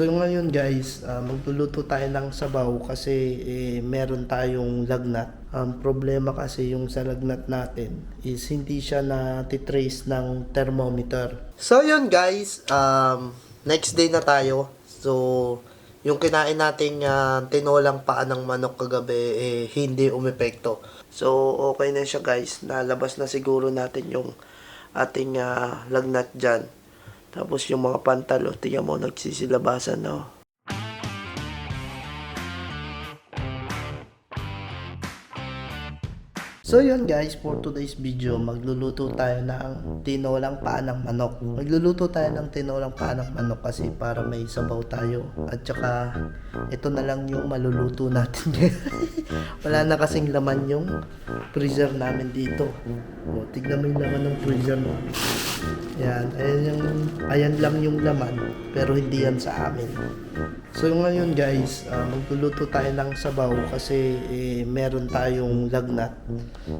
So ngayon guys, ah, magluluto tayo ng sabaw kasi eh, meron tayong lagnat. Ang problema kasi yung sa lagnat natin is hindi siya na titrace ng thermometer. So yun guys, um, next day na tayo. So yung kinain nating ah, tinolang paa ng manok kagabi eh, hindi umepekto. So okay na siya guys, nalabas na siguro natin yung ating ah, lagnat dyan. Tapos yung mga pantalo, tingnan mo, nagsisilabasan, no? So yun guys, for today's video, magluluto tayo ng tinolang paa ng manok. Magluluto tayo ng tinolang paa ng manok kasi para may sabaw tayo. At saka, ito na lang yung maluluto natin. Wala na kasing laman yung freezer namin dito. O, tignan mo yung laman ng freezer mo. Yan, ayan, yung, ayan lang yung laman, pero hindi yan sa amin. So ngayon guys, ah, magluluto tayo ng sabaw kasi eh, meron tayong lagnat.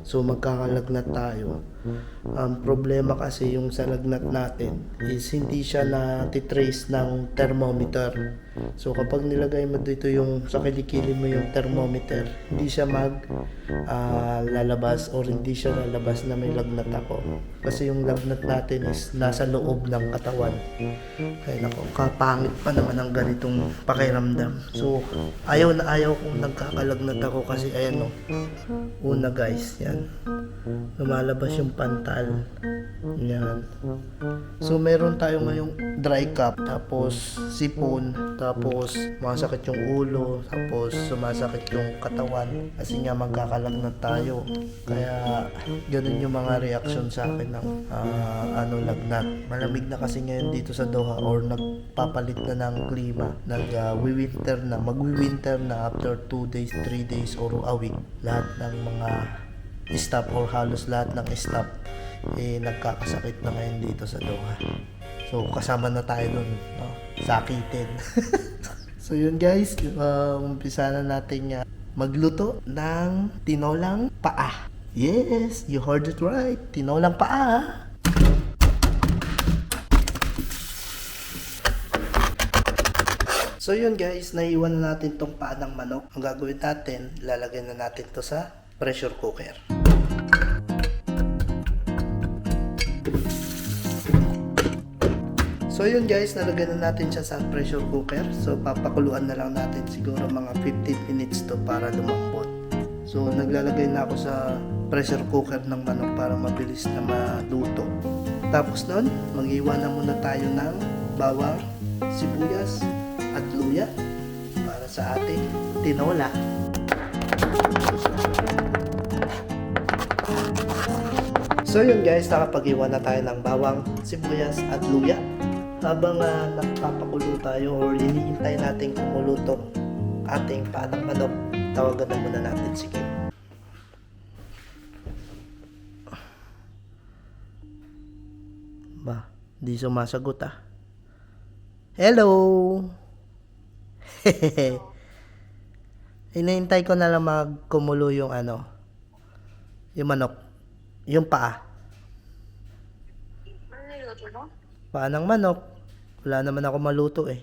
So magkakalagnat tayo. Ang problema kasi yung sa lagnat natin is hindi siya na titrace ng thermometer. So kapag nilagay mo dito yung sa kilikili mo yung thermometer, hindi siya mag ah, lalabas or hindi siya lalabas na may lagnat ako. Kasi yung lagnat natin is nasa loob ng katawan. Kaya nako, kapangit pa naman ang ganitong pakiramdam. So, ayaw na ayaw kung nagkakalagnat ako kasi ayan o. Una guys, yan. Lumalabas yung pantal. Yan. So, meron tayo ngayong dry cup, tapos sipon, tapos masakit yung ulo, tapos sumasakit yung katawan kasi nga magkakalagnat tayo. Kaya, ganun yung mga reaction sa akin ng ah, ano lagnat. Malamig na kasi ngayon dito sa Doha or nagpapalit na ng klima. Nag-winter na, magwi-winter na after 2 days, 3 days or a week. Lahat ng mga staff or halos lahat ng staff eh nagkakasakit na ngayon dito sa Doha. So kasama na tayo nun, no? Sakitin. so yun guys, uh, umpisa na natin uh, magluto ng tinolang paa. Yes, you heard it right. Tinolang paa. So yun guys, naiwan na natin tong paa ng manok. Ang gagawin natin, lalagyan na natin to sa pressure cooker. So yun guys, nalagyan na natin siya sa pressure cooker. So papakuluan na lang natin siguro mga 15 minutes to para lumambot. So naglalagay na ako sa pressure cooker ng manok para mabilis na maluto. Tapos nun, mag-iwan na muna tayo ng bawang, sibuyas, at luya para sa ating tinola. So yun guys, nakapag-iwan na tayo ng bawang, sibuyas at luya. Habang uh, nagpapakulo tayo or hinihintay natin kumulo tong ating panang manok, tawagan na muna natin si Kim. Ba, di sumasagot ah. Hello! Hinihintay ko na lang magkumulo yung ano, yung manok, yung paa. Ano niluto mo? Paa ng manok. Wala naman ako maluto eh.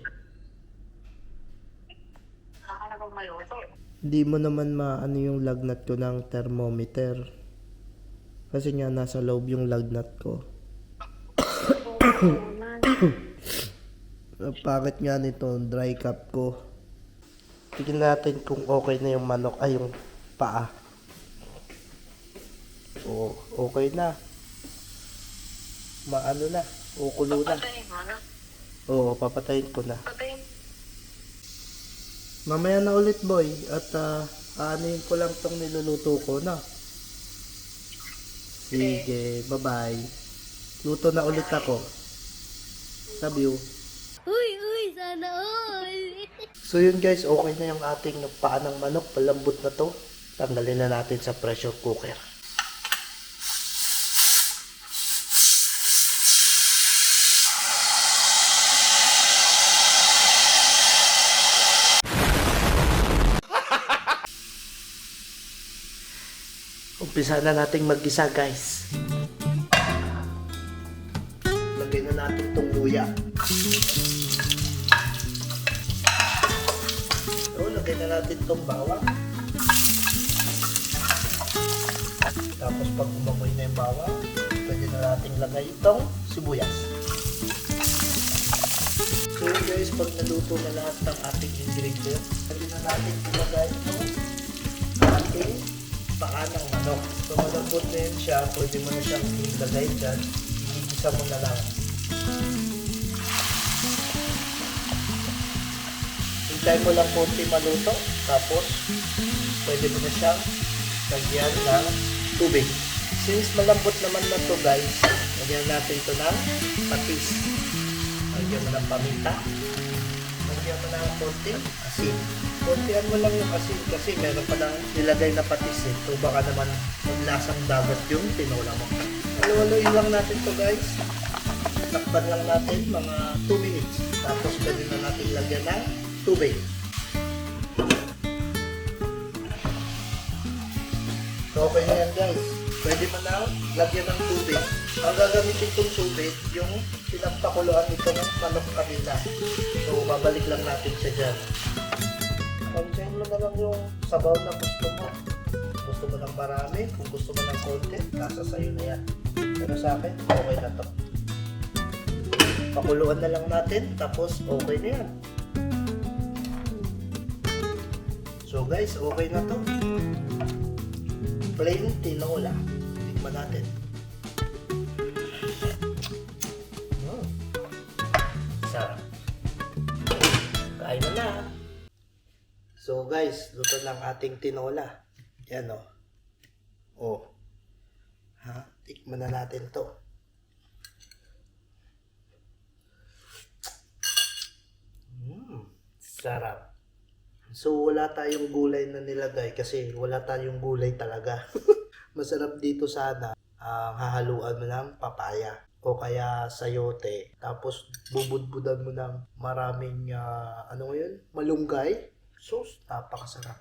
Hindi mo naman maano yung lagnat ko ng thermometer. Kasi nga nasa loob yung lagnat ko. Bakit nga nito, dry cup ko. Tignan natin kung okay na yung manok, ay yung paa. Oo, okay na. Maano na, ukulo na. Patayin mo na. Oo, papatayin ko na. Patayin. Mamaya na ulit boy at uh, aanuhin ko lang tong niluluto ko na. Sige, bye-bye. Luto na ulit ako. Love you. Uy, uy, sana all. So yun guys, okay na yung ating paa ng manok. Palambot na to. Tanggalin na natin sa pressure cooker. Umpisa na nating mag-isa guys. Lagay na natin tong luya. Lagay na natin itong bawang. Tapos pag umamoy na yung bawang, pwede na natin lagay itong sibuyas. So guys, pag naluto na lahat ng ating ingredients, pwede na natin ilagay itong ating paa ng manok. So malambot na yun siya, pwede mo na siyang ilagay dyan. Igigisa mo na lang. Hintay mo lang konti maluto, tapos pwede mo na siyang lagyan ng tubig. Since malambot naman na to guys, lagyan natin to ng patis. Lagyan mo ng paminta. Lagyan mo ng konting asin. Kontihan mo lang yung asin kasi meron pa lang nilagay na patis eh. So baka naman maglasang dagat yung tinola mo. Halo-haloin lang natin to guys. Takpan lang natin mga 2 minutes. Tapos pwede na natin lagyan ng tubig. So, okay na yan guys. Pwede mo na lagyan ng tubig. Ang gagamitin kong tubig, yung pinagpakuluan nito ng manok kanina. So, babalik lang natin siya dyan. Pansayin mo na lang yung sabaw na gusto mo. Gusto mo ng marami, kung gusto mo ng konti, nasa sayo na yan. Pero sa akin, okay na to. Pakuluan na lang natin, tapos okay na yan. So guys, okay na to. Plain tinola. Tikman natin. Mm. Sarap. Kain na na. So guys, luto ng ating tinola. Yan o. Oh. Ha? Tikman na natin to. Mm. Sarap. So wala tayong gulay na nilagay kasi wala tayong gulay talaga. Masarap dito sana ang hahaluan mo ng papaya o kaya sayote. Tapos bubudbudan mo ng maraming ah, ano yun? Malunggay. Sus, napakasarap.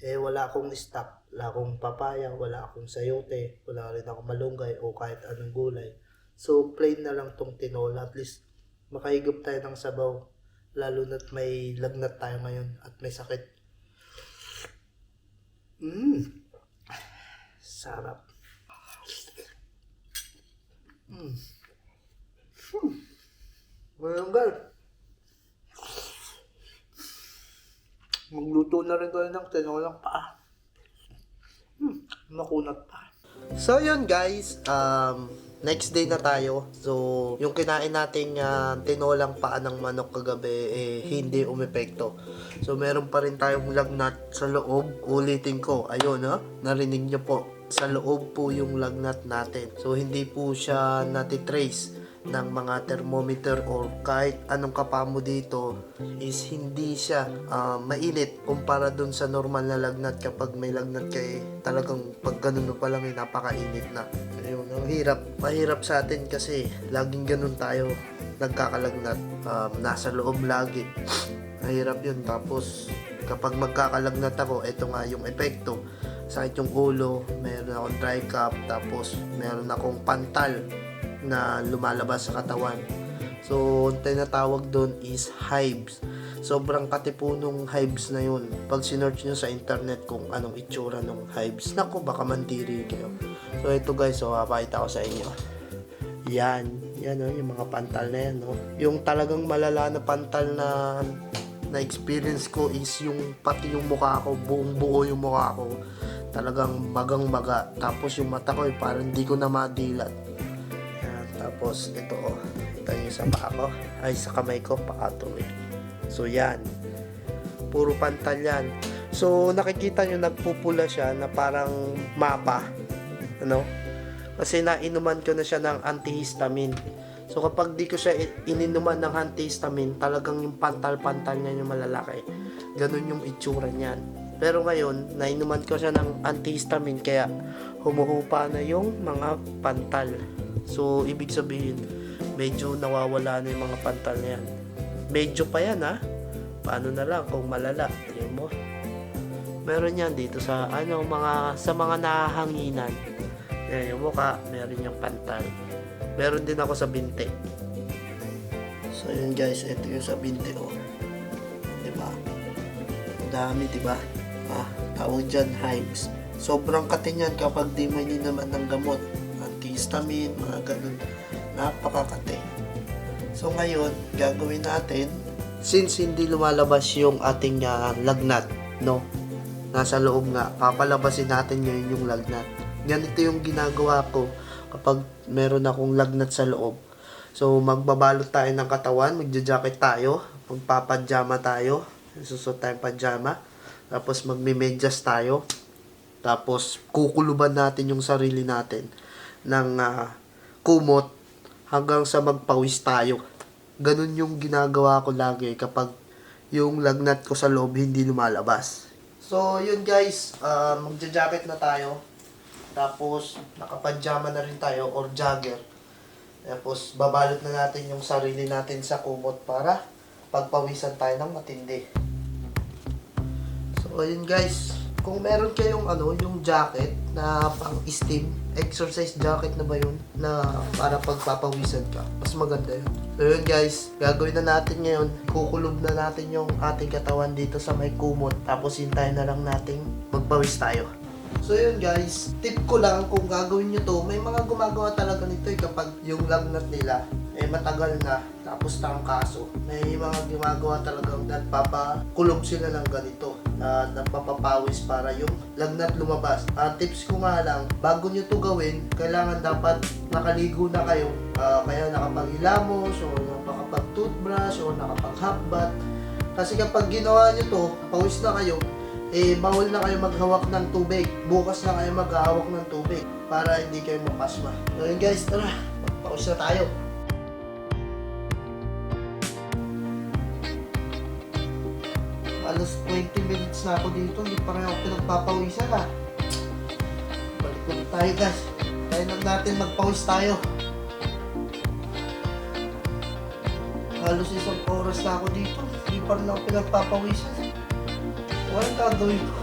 Eh wala akong stock. Wala akong papaya, wala akong sayote, wala rin akong malunggay o kahit anong gulay. So plain na lang tong tinola. At least makahigop tayo ng sabaw lalo na't may lagnat tayo ngayon at may sakit. Mmm. Sarap. Mmm. Hmm. Malanggal. Magluto na rin kayo ng tinolang paa. Hmm. Makunat pa. So yun guys, um, next day na tayo. So, yung kinain natin uh, tinolang paa ng manok kagabi, eh, hindi umepekto. So, meron pa rin tayong lagnat sa loob. Ulitin ko, ayun ha, narinig nyo po. Sa loob po yung lagnat natin. So, hindi po siya natitrace ng mga thermometer or kahit anong kapamo dito is hindi siya ah, mainit kumpara dun sa normal na lagnat kapag may lagnat kay talagang pag ganun pa lang ay napakainit na. Ayun ang hirap mahirap sa atin kasi laging ganun tayo nagkakalagnat um, nasa loob lagi. Mahirap yun. Tapos kapag magkakalagnat ako ito nga yung epekto. Sakit yung ulo meron akong dry cough tapos meron akong pantal na lumalabas sa katawan. So, tinatawag doon is hives. Sobrang katipunong hives na yun. Pag sinearch nyo sa internet kung anong itsura ng hives, naku, baka mandiri kayo. So, ito guys, so, papakita ko sa inyo. Yan. Yan, oh, yung mga pantal na yan. Oh. Yung talagang malala na pantal na na experience ko is yung pati yung mukha ko, buong buo yung mukha ko. Talagang magang maga. Tapos yung mata ko, eh, parang hindi ko na madilat. Tapos ito oh, ito yung sa paa ko, ay sa kamay ko, paa to eh. So yan, puro pantal yan. So nakikita nyo nagpupula siya na parang mapa, ano? Kasi nainuman ko na siya ng antihistamine. So kapag di ko siya ininuman ng antihistamine, talagang yung pantal-pantal niya yung malalaki. Ganun yung itsura niyan. Pero ngayon, nainuman ko siya ng antihistamine kaya humuhupa na yung mga pantal. So, ibig sabihin, medyo nawawala na yung mga pantal na yan. Medyo pa yan ha. Paano na lang kung malala. Tingnan mo. Meron yan dito sa ano mga sa mga nahahanginan. Yan yung mukha, meron yung pantal. Meron din ako sa binte. So yun guys, ito yung sa binte oh. 'Di ba? madami, di ba? Tawag dyan, hives. Sobrang katin yan kapag di mo naman ng gamot. Antihistamine, mga ganun. Napakakate. So ngayon, gagawin natin, since hindi lumalabas yung ating ah, lagnat, no? Nasa loob nga, papalabasin natin ngayon yung lagnat. Ganito yung ginagawa ko kapag meron akong lagnat sa loob. So, magbabalot tayo ng katawan, magja-jacket tayo, magpapadjama tayo, susot tayong pajama, tapos magme-medyas tayo, tapos kukuluban natin yung sarili natin ng ah, kumot hanggang sa magpawis tayo. Ganun yung ginagawa ko lagi kapag yung lagnat ko sa loob hindi lumalabas. So, yun guys, uh, magja-jacket na tayo. Tapos, nakapajama na rin tayo or jogger. Tapos, babalot na natin yung sarili natin sa kumot para pagpawisan tayo ng matindi. So, ayun guys. Kung meron kayong ano, yung jacket na pang steam, exercise jacket na ba yun? Na para pagpapawisan ka. Mas maganda yun. So yun guys, gagawin na natin ngayon. Kukulob na natin yung ating katawan dito sa may kumot. Tapos hintayin na lang nating magpawis tayo. So yun guys, tip ko lang kung gagawin nyo to, may mga gumagawa talaga nito eh kapag yung lagnat nila eh matagal na tapos kaso may mga gumagawa talagang nagpapakulob sila ng ganito na nagpapapawis para yung lagnat lumabas. Ang tips ko nga lang, bago nyo to gawin, kailangan dapat nakaligo na kayo. Ah, kaya nakapaghilamos o nakapag-toothbrush o nakapag-hotbath. Kasi kapag ginawa nyo to, pawis na kayo, eh bawal na kayo maghawak ng tubig. Bukas na kayo maghahawak ng tubig para hindi kayo mapasma. So guys, tara, magpawis na tayo. Alas 20 minutes na ako dito, hindi pa rin ako pinagpapawisan ah. Balik ulit tayo guys. Tayo lang natin magpawis tayo. Halos isang oras na ako dito, hindi pa rin ako pinagpapawisan. Walang gagawin ko.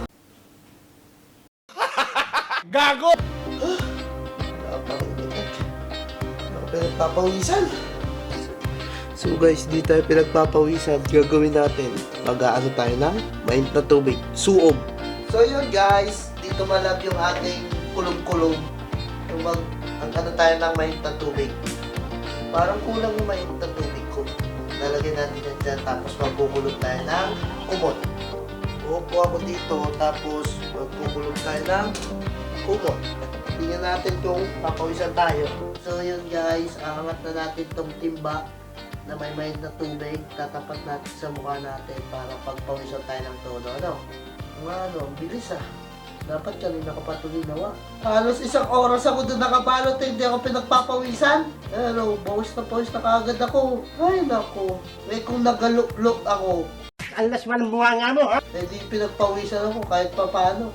Gago! Ako pinagpapawisan. So guys, di tayo pinagpapawisan. Gagawin natin. Mag-aano tayo ng mainit na tubig. Suob. So yun guys, dito malab yung ating kulong-kulong. Yung mag, ang ano tayo ng mainit na tubig. Parang kulang yung mainit na tubig ko. Lalagyan natin yan dyan, tapos magkukulog tayo ng kumot. Uupo ako dito, tapos magkukulog tayo ng kumot. Tingnan natin kung papawisan tayo. So yun guys, aangat na natin tong timba na may mainit na tubig. Tatapat natin sa mukha natin para pagpawisan tayo ng todo. Ano? Ang ano, bilis ah. Dapat kanina ka pa tulinawa. Halos isang oras ako doon nakabalot eh, hindi ako pinagpapawisan. Pero, bawis na bawis na kaagad ako. Ay, nako. Eh, kung nagalok-lok ako, Alas man bunga nga mo, ha? eh di pinagpawisan ako kahit pa paano.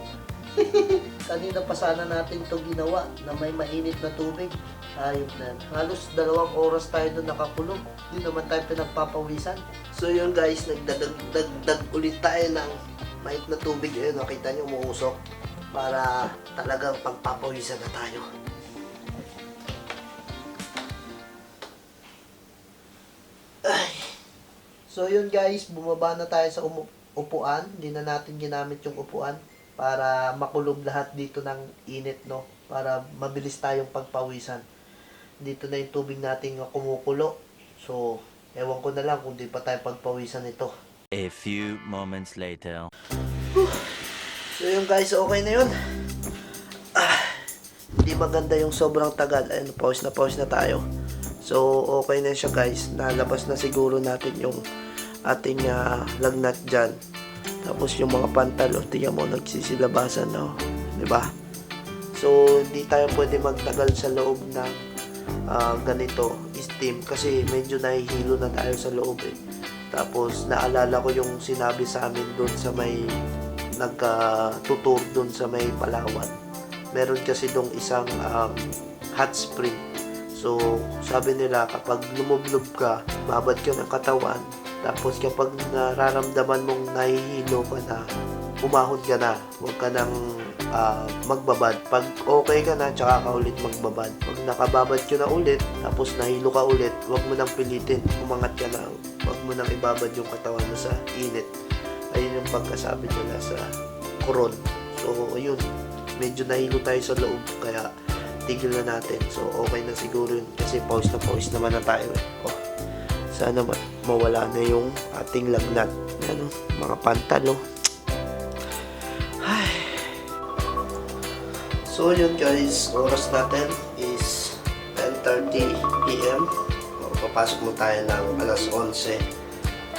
Kanina pa sana natin to ginawa na may mainit na tubig. Ayop na. Halos dalawang oras tayo doon nakakulong. Hindi naman tayo pinagpapawisan. So yun guys, nagdagdag ulit tayo ng mainit na tubig. Ayun, nakita nyo umuusok. Para talagang pagpapawisan na tayo. Ay. So yun guys, bumaba na tayo sa upuan. Hindi na natin ginamit yung upuan para makulog lahat dito ng init, no? Para mabilis tayong pagpawisan. Dito na yung tubig natin na kumukulo. So, ewan ko na lang kung di pa tayo pagpawisan ito. A few moments later. So yun guys, okay na yun. Ah, hindi maganda yung sobrang tagal. Ayun, pause na pause na tayo. So, okay na siya guys. Nalabas na siguro natin yung ating ah, lagnat dyan. Tapos yung mga pantalo, tingnan mo, nagsisilabasan na. Oh. ba? So, hindi tayo pwede magtagal sa loob ng ah, ganito, steam. Kasi medyo nahihilo na tayo sa loob eh. Tapos, naalala ko yung sinabi sa amin doon sa may nagka-tutor doon sa may Palawan. Meron kasi dong isang um, hot spring. So, sabi nila kapag lumublob ka, babad ka ng katawan. Tapos kapag nararamdaman mong nahihilo ka na, umahon ka na. Huwag ka nang ah, magbabad. Pag okay ka na, tsaka ka ulit magbabad. Pag nakababad ka na ulit, tapos nahilo ka ulit, huwag mo nang pilitin. Umangat ka na. Huwag mo nang ibabad yung katawan mo sa init. ayun yung pagkasabi nila sa Quran. So, ayun, medyo nahilo tayo sa loob, kaya tigil na natin. So, okay na siguro yun, kasi pause na pause naman na tayo. Eh. Oh, sana ma- mawala na yung ating lagnat. Ano, mga pantalo. Ay. So, yun guys, oras natin is 10.30 p.m. O, papasok mo tayo ng alas 11.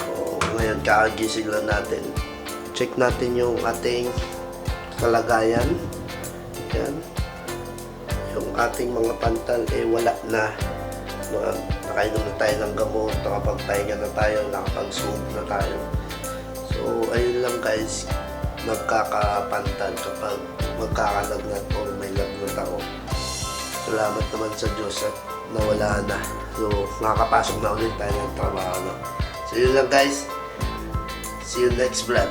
O, ngayon, kakagising lang natin. Check natin yung ating kalagayan. Yan. Yung ating mga pantal, eh, wala na. Mga, nakainom na tayo ng gamot, nakapagpahinga na tayo, nakapag-zoom na tayo. So, ayun lang guys, nagkakapantal kapag magkakalagnat o may lagnat ako. Salamat naman sa Diyos at nawala na. So, nakakapasok na ulit tayo ng trabaho. No? So, yun lang guys. See you next vlog.